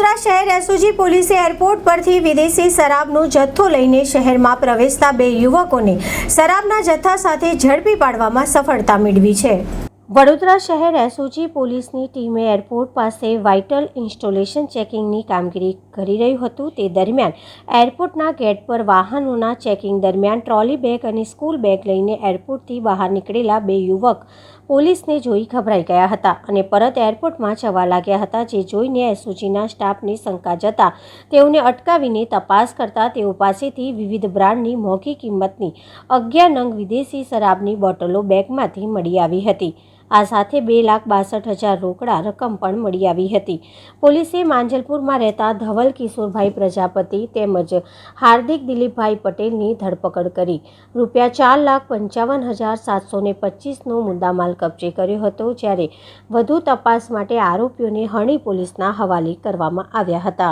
વડોદરા શહેર એસઓજી પોલીસે એરપોર્ટ પરથી વિદેશી શરાબનો જથ્થો લઈને શહેરમાં પ્રવેશતા બે યુવકોને શરાબના જથ્થા સાથે ઝડપી પાડવામાં સફળતા મેળવી છે. વડોદરા શહેર એસઓજી પોલીસની ટીમે એરપોર્ટ પાસે વાઇટલ ઇન્સ્ટોલેશન ચેકિંગની કામગીરી કરી રહ્યું હતું. તે દરમિયાન એરપોર્ટના ગેટ પર વાહનોના ચેકિંગ દરમિયાન ટ્રોલી બેગ અને સ્કૂલ બેગ લઈને એરપોર્ટથી બહાર નીકળેલા બે યુવક પોલીસને જોઈ ગભરાઈ ગયા હતા અને પરત એરપોર્ટમાં જવા લાગ્યા હતા, જે જોઈને એસઓજીના સ્ટાફને શંકા જતા તેઓને અટકાવીને તપાસ કરતા તેઓ પાસેથી વિવિધ બ્રાન્ડની મોંઘી કિંમતની અગિયાર નંગ વિદેશી શરાબની બોટલો બેગમાંથી મળી આવી હતી. આ સાથે બે લાખ બાસઠ હજાર રોકડા રકમ પણ મળી આવી હતી. પોલીસે માંજલપુરમાં રહેતા ધવલ કિશોરભાઈ પ્રજાપતિ તેમજ હાર્દિક દિલીપભાઈ પટેલની ધરપકડ કરી. રૂપિયા ચાર લાખ પંચાવન હજાર સાતસો ને પચીસનો મુદ્દામાલ કબજે કર્યો હતો, જ્યારે વધુ તપાસ માટે આરોપીઓને હણી પોલીસના હવાલે કરવામાં આવ્યા હતા.